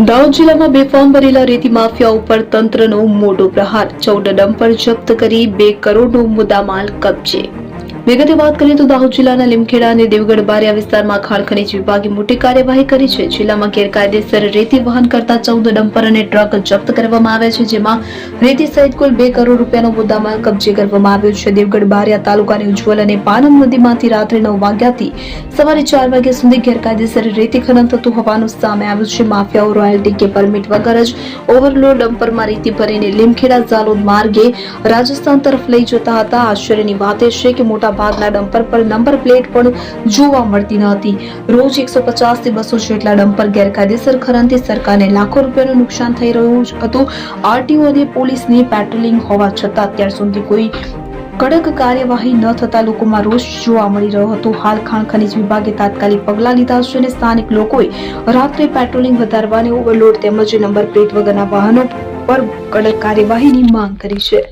દાહોદ જિલ્લામાં બેફામ ભરેલા રેતી માફિયા ઉપર તંત્રનો મોટો પ્રહાર. ચૌદ ડમ્પર જપ્ત કરી બે કરોડનો મુદ્દામાલ કબજે. વિગતે વાત કરીએ તો દાહોદ જિલ્લાના લીમખેડા અને દેવગઢ બારિયા વિસ્તારમાં ખાણ ખનીજ વિભાગે મોટી કાર્યવાહી કરી છે. જિલ્લામાં ગેરકાયદેસર રેતી વહન કરતા ચૌદ ડમ્પર અને ટ્રક જપ્ત કરવામાં આવ્યા છે, જેમાં રેતી સહિત કુલ બે કરોડ રૂપિયાનો મુદ્દામાલ કબજે કરવામાં આવ્યો છે. દેવગઢ બારિયા તાલુકાની ઉજ્જવલ અને પાનમ નદીમાંથી રાત્રે નવ વાગ્યાથી સવારે ચાર વાગ્યા સુધી ગેરકાયદેસર રેતી ખનન થતું હોવાનું સામે આવ્યું છે. માફિયાઓ, રોયલ્ટી કે પરમિટ વગર જ ઓવરલોડ ડમ્પરમાં રેતી ભરીને લીમખેડા ઝાલોદ માર્ગે રાજસ્થાન તરફ લઈ જતા હતા. આશ્ચર્યની વાત એ છે કે મોટા ભાગના ડમ્પર પર નંબર પ્લેટ પણ જોવા મળતી ન હતી. રોજ એકસો પચાસથી બસો જેટલા ડમ્પર ગેરકાયદેસર ખનનથી સરકારને લાખો રૂપિયાનું નુકસાન થઈ રહ્યું હતું. આરટીઓ અને પોલીસની પેટ્રોલિંગ હોવા છતાં અત્યાર સુધી કોઈ કડક કાર્યવાહી ન થતા લોકોમાં રોષ જોવા મળી રહ્યો હતો. હાલ ખાણ ખનીજ વિભાગે તાત્કાલિક પગલાં લીધા છે અને સ્થાનિક લોકોએ રાત્રે પેટ્રોલિંગ વધારવાની ઓવરલોડ તેમજ નંબર પ્લેટ વગરના વાહનો પર કડક કાર્યવાહીની માંગ કરી છે.